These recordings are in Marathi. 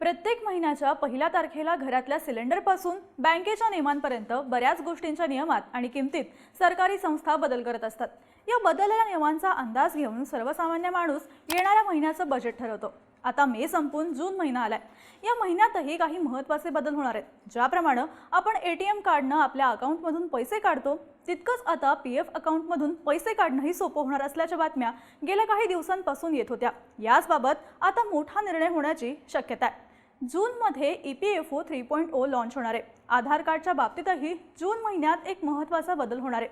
प्रत्येक महिन्याच्या पहिल्या तारखेला घरातल्या सिलेंडरपासून बँकेच्या नियमांपर्यंत बऱ्याच गोष्टींच्या नियमात आणि किमतीत सरकारी संस्था बदल करत असतात. या बदललेल्या नियमांचा अंदाज घेऊन सर्वसामान्य माणूस येणाऱ्या महिन्याचं बजेट ठरवतो. आता मे संपून जून महिना आलाय. या महिन्यातही काही महत्त्वाचे बदल होणार आहेत. ज्याप्रमाणे आपण ए टी एम कार्डनं आपल्या अकाउंटमधून पैसे काढतो तितकंच आता पी एफ अकाउंटमधून पैसे काढणंही सोपं होणार असल्याच्या बातम्या गेल्या काही दिवसांपासून येत होत्या. याचबाबत आता मोठा निर्णय होण्याची शक्यता आहे. जूनमध्ये E P F O three point O launch होणार आहे. आधार कार्डच्या बाबतीतही जून महिन्यात एक महत्त्वाचा बदल होणार आहे.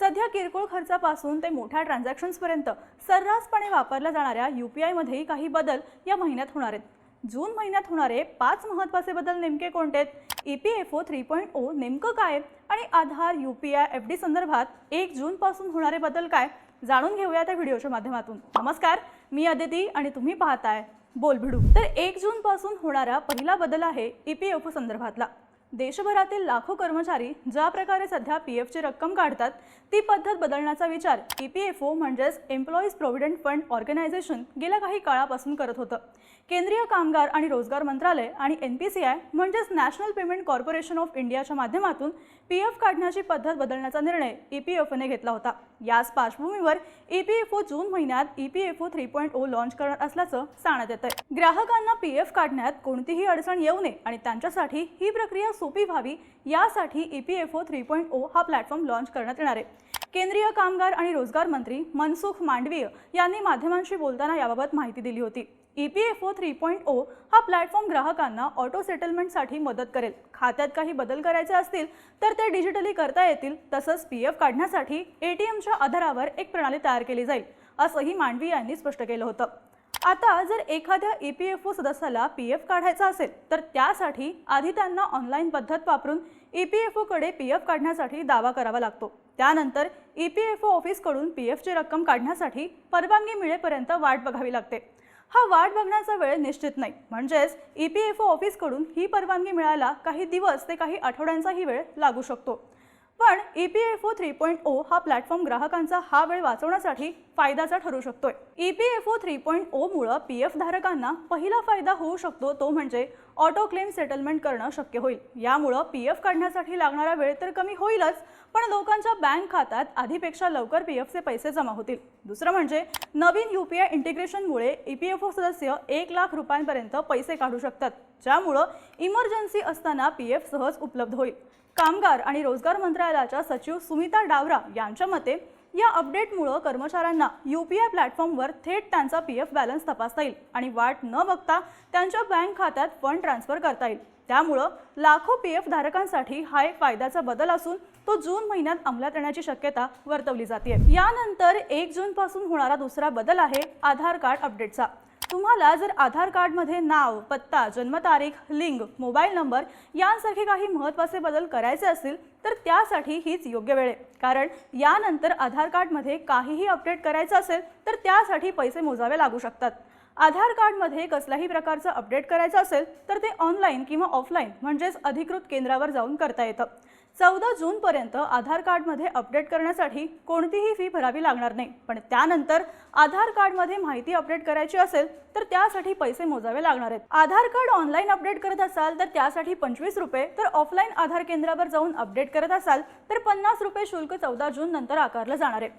सध्या किरकोळ खर्चापासून ते मोठ्या ट्रान्झॅक्शन्सपर्यंत सर्रासपणे वापरल्या जाणाऱ्या यू पी आयमध्येही काही बदल या महिन्यात होणार आहेत. जून महिन्यात होणारे पाच महत्त्वाचे बदल नेमके कोणते आहेत? E P F O three point O नेमकं काय आहे? आणि Aadhaar U P I F D संदर्भात एक जूनपासून होणारे बदल काय? जाणून घेऊया त्या व्हिडिओच्या माध्यमातून. नमस्कार मी अदिती आणि तुम्ही पाहताय बोलभिडू. तर एक जून पासून होणारा पहिला बदल आहे ई पी एफ संदर्भातला. देशभरातील लाखो कर्मचारी ज्या प्रकारे सध्या पी एफची रक्कम काढतात ती पद्धत बदलण्याचा विचार ई पी एफ ओ म्हणजेच एम्प्लॉईज प्रोव्हिडंट फंड ऑर्गनायझेशन गेल्या काही काळापासून करत होतं. केंद्रीय कामगार आणि रोजगार मंत्रालय आणि एन पी सी आय म्हणजेच नॅशनल पेमेंट कॉर्पोरेशन ऑफ इंडियाच्या माध्यमातून पी एफ काढण्याची पद्धत बदलण्याचा निर्णय ई पी एफ ओने घेतला होता. याच पार्श्वभूमीवर ई पी एफ ओ जून महिन्यात E P F O three point O launch करणार असल्याचं सांगण्यात येत आहे ग्राहकांना पी एफ काढण्यात कोणतीही अडचण येऊ नये आणि त्यांच्यासाठी ही प्रक्रिया सोपी व्हावी यासाठी E P F O three point O हा प्लॅटफॉर्म लॉन्च करण्यात येणार आहे. केंद्रीय कामगार आणि रोजगार मंत्री मनसुख मांडवीय यांनी माध्यमांशी बोलताना याबाबत माहिती दिली होती. E P F O three point O हा प्लॅटफॉर्म ग्राहकांना ऑटो सेटलमेंटसाठी मदत करेल. खात्यात काही बदल करायचे असतील तर ते डिजिटली करता येतील तसंच पी एफ काढण्यासाठी ए टी एमच्या आधारावर एक प्रणाली तयार केली जाईल असंही मांडवी यांनी स्पष्ट केलं होतं. आता जर एखाद्या ई पी एफ ओ सदस्याला पी एफ काढायचा असेल तर त्यासाठी आधी त्यांना ऑनलाईन पद्धत वापरून ई पी एफ ओकडे पी एफ काढण्यासाठी दावा करावा लागतो. त्यानंतर ई पी एफ ओ ऑफिसकडून पी एफची रक्कम काढण्यासाठी परवानगी मिळेपर्यंत वाट बघावी लागते. हा वाट बघण्याचा वेळ निश्चित नाही. म्हणजेच ई पी एफ ओ ऑफिसकडून ही परवानगी मिळायला काही दिवस ते काही आठवड्यांचाही वेळ लागू शकतो. पण E P F O three point O हा प्लॅटफॉर्म ग्राहकांचा हा वेळ वाचवण्यासाठी फायद्याचा ठरू शकतोय. E P F O three point O मुळे पी एफ धारकांना पहिला फायदा होऊ शकतो तो म्हणजे ऑटो क्लेम सेटलमेंट करणं शक्य होईल. यामुळं पी एफ काढण्यासाठी लागणारा वेळ तर कमी होईलच पण लोकांच्या बँक खात्यात आधीपेक्षा लवकर पी एफचे पैसे जमा होतील. दुसरं म्हणजे नवीन यू पी आय इंटिग्रेशनमुळे ई पी एफ ओ सदस्य एक लाख रुपयांपर्यंत पैसे काढू शकतात ज्यामुळं इमर्जन्सी असताना पी एफ सहज उपलब्ध होईल. कामगार आणि रोजगार मंत्रालयाच्या सचिव सुमिता डावरा यांच्या मते या अपडेटमुळं कर्मचाऱ्यांना यू पी आय प्लॅटफॉर्मवर थेट त्यांचा पी एफ बॅलन्स तपासता येईल आणि वाट न बघता त्यांच्या बँक खात्यात फंड ट्रान्सफर करता येईल. त्यामुळं लाखो पी एफ धारकांसाठी हा एक फायद्याचा बदल असून तो जून महिन्यात अंमलात येण्याची शक्यता वर्तवली जाते यानंतर एक जूनपासून होणारा दुसरा बदल आहे आधार कार्ड अपडेटचा. तुम्हाला जर आधार कार्डमध्ये नाव पत्ता जन्मतारीख लिंग मोबाईल नंबर यांसारखे काही महत्त्वाचे बदल करायचे असतील तर त्यासाठी हीच योग्य वेळ आहे. कारण यानंतर आधार कार्डमध्ये काहीही अपडेट करायचं असेल तर त्यासाठी पैसे मोजावे लागू शकतात. आधार कार्डमध्ये कसल्याही प्रकारचं अपडेट करायचं असेल तर ते ऑनलाईन किंवा ऑफलाईन म्हणजेच अधिकृत केंद्रावर जाऊन करता येतं. चौदा जूनपर्यंत आधार कार्डमध्ये अपडेट करण्यासाठी कोणतीही फी भरावी लागणार नाही. पण त्यानंतर आधार कार्डमध्ये माहिती अपडेट करायची असेल तर त्यासाठी पैसे मोजावे लागणार आहेत. आधार कार्ड ऑनलाईन अपडेट करत असाल तर त्यासाठी पंचवीस रुपये. तर ऑफलाईन आधार केंद्रावर जाऊन अपडेट करत असाल तर पन्नास रुपये शुल्क चौदा जून नंतर आकारलं जाणार आहे.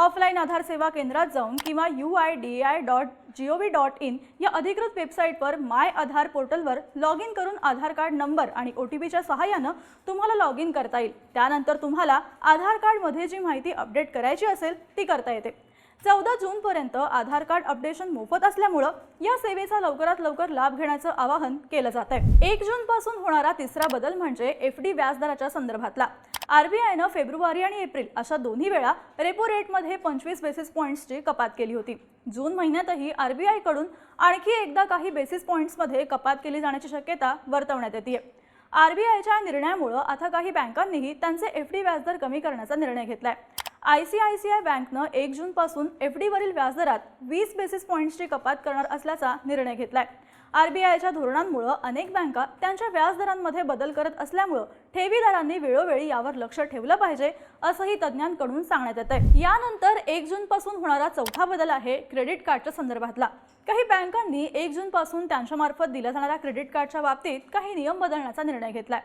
ऑफलाईन आधार सेवा केंद्रात जाऊन किंवा U I D I dot G O V dot in या अधिकृत वेबसाईटवर माय आधार पोर्टलवर लॉग इन करून आधार कार्ड नंबर आणि ओ टी पीच्या सहाय्यानं तुम्हाला लॉग इन करता येईल. त्यानंतर तुम्हाला आधार कार्डमध्ये जी माहिती अपडेट करायची असेल ती करता येते. चौदा जूनपर्यंत आधार कार्ड अपडेशन मोफत असल्यामुळं या सेवेचा लवकरात लवकर लाभ घेण्याचं आवाहन केलं जात आहे एक जून पासून होणारा तिसरा बदल म्हणजे एफ डी व्याजदराच्या संदर्भातला. आरबीआयनं फेब्रुवारी आणि एप्रिल अशा दोन्ही वेळा रेपो रेटमध्ये पंचवीस बेसिस पॉईंट्सची कपात केली होती. जून महिन्यातही आरबीआयकडून आणखी एकदा काही बेसिस पॉईंट्समध्ये कपात केली जाण्याची शक्यता वर्तवण्यात येते आरबीआयच्या निर्णयामुळं आता काही बँकांनीही त्यांचे एफ डी व्याजदर कमी करण्याचा निर्णय घेतलाय. I C I C I बँकनं एक जूनपासून एफ डीवरील व्याजदरात वीस बेसिस पॉईंट्सची कपात करणार असल्याचा निर्णय घेतलाय. आरबीआयच्या धोरणांमुळं अनेक बँका त्यांच्या व्याजदरांमध्ये बदल करत असल्यामुळं ठेवीदारांनी वेळोवेळी यावर लक्ष ठेवलं पाहिजे असंही तज्ज्ञांकडून सांगण्यात येत आहे यानंतर एक जून पासून होणारा चौथा बदल आहे क्रेडिट कार्डच्या संदर्भातला. काही बँकांनी एक जून पासून दिल्या जाणाऱ्या क्रेडिट कार्डच्या बाबतीत काही नियम बदलण्याचा निर्णय घेतलाय.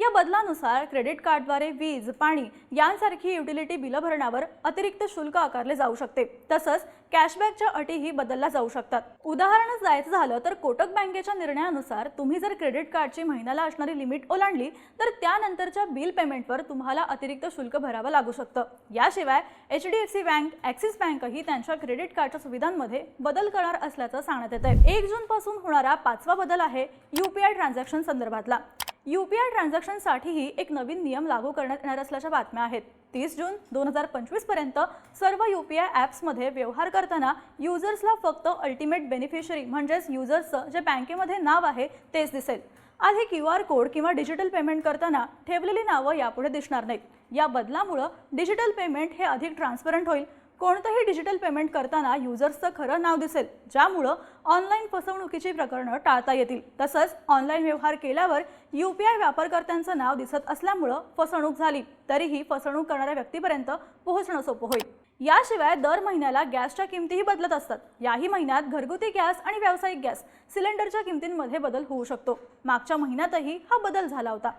या बदलानुसार क्रेडिट कार्डद्वारे वीज पाणी यांसारखी युटिलिटी बिलं भरण्यावर अतिरिक्त शुल्क आकारले जाऊ शकते. तसंच कॅशबॅकच्या अटीही बदलल्या जाऊ शकतात. उदाहरणच द्यायचं झालं तर कोटक बँकेच्या निर्णयानुसार तुम्ही जर क्रेडिट कार्डची महिन्याला असणारी लिमिट ओलांडली तर त्यानंतरच्या बिल पेमेंटवर तुम्हाला अतिरिक्त शुल्क भरावं लागू शकतं. याशिवाय H D F C bank Axis बँकही त्यांच्या क्रेडिट कार्डच्या सुविधांमध्ये बदल करणार असल्याचं सांगण्यात येत आहे एक जून पासून होणारा पाचवा बदल आहे यूपीआय ट्रान्झॅक्शन संदर्भातला. युपीआय ट्रान्झॅक्शनसाठीही एक नवीन नियम लागू करण्यात येणार असल्याच्या बातम्या आहेत. तीस जून दोन हजार पंचवीसपर्यंत सर्व आय ॲप्समध्ये व्यवहार करताना युजर्सला फक्त अल्टिमेट बेनिफिशरी म्हणजेच युजर्सचं जे बँकेमध्ये नाव आहे तेच दिसेल. आधी क्यू आर कोड किंवा डिजिटल पेमेंट करताना ठेवलेली नावं यापुढे दिसणार नाहीत. या बदलामुळं डिजिटल पेमेंट हे अधिक ट्रान्सपरंट होईल. कोणतंही डिजिटल पेमेंट करताना युजर्सचं खरं नाव दिसेल ज्यामुळं ऑनलाईन फसवणुकीची प्रकरणं टाळता येतील. तसंच ऑनलाईन व्यवहार केल्यावर यू पी आय वापरकर्त्यांचं नाव दिसत असल्यामुळं फसवणूक झाली तरीही फसवणूक करणाऱ्या व्यक्तीपर्यंत पोहोचणं सोपं होईल. याशिवाय दर महिन्याला गॅसच्या किमतीही बदलत असतात. याही महिन्यात घरगुती गॅस आणि व्यावसायिक गॅस सिलेंडरच्या किमतींमध्ये बदल होऊ शकतो. मागच्या महिन्यातही हा बदल झाला होता.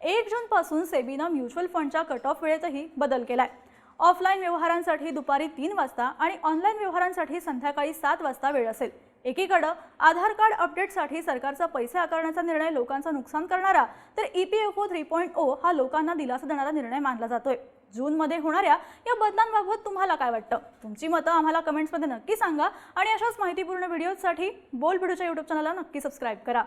एक जूनपासून सेबीनं म्युच्युअल फंडच्या कट ऑफ वेळेतही बदल केलाय. ऑफलाईन व्यवहारांसाठी दुपारी तीन वाजता आणि ऑनलाईन व्यवहारांसाठी संध्याकाळी सात वाजता वेळ असेल. एकीकडं आधार कार्ड अपडेटसाठी सरकारचा पैसे आकारण्याचा निर्णय लोकांचं नुकसान करणारा तर E P F O three point O हा लोकांना दिलासा देणारा निर्णय मानला जातोय. जूनमध्ये होणाऱ्या या बदलांबाबत तुम्हाला काय वाटतं? तुमची मतं आम्हाला कमेंट्समध्ये नक्की सांगा आणि अशाच माहितीपूर्ण व्हिडिओजसाठी बोल भिडूच्या यूट्यूब चॅनलला नक्की सबस्क्राईब करा.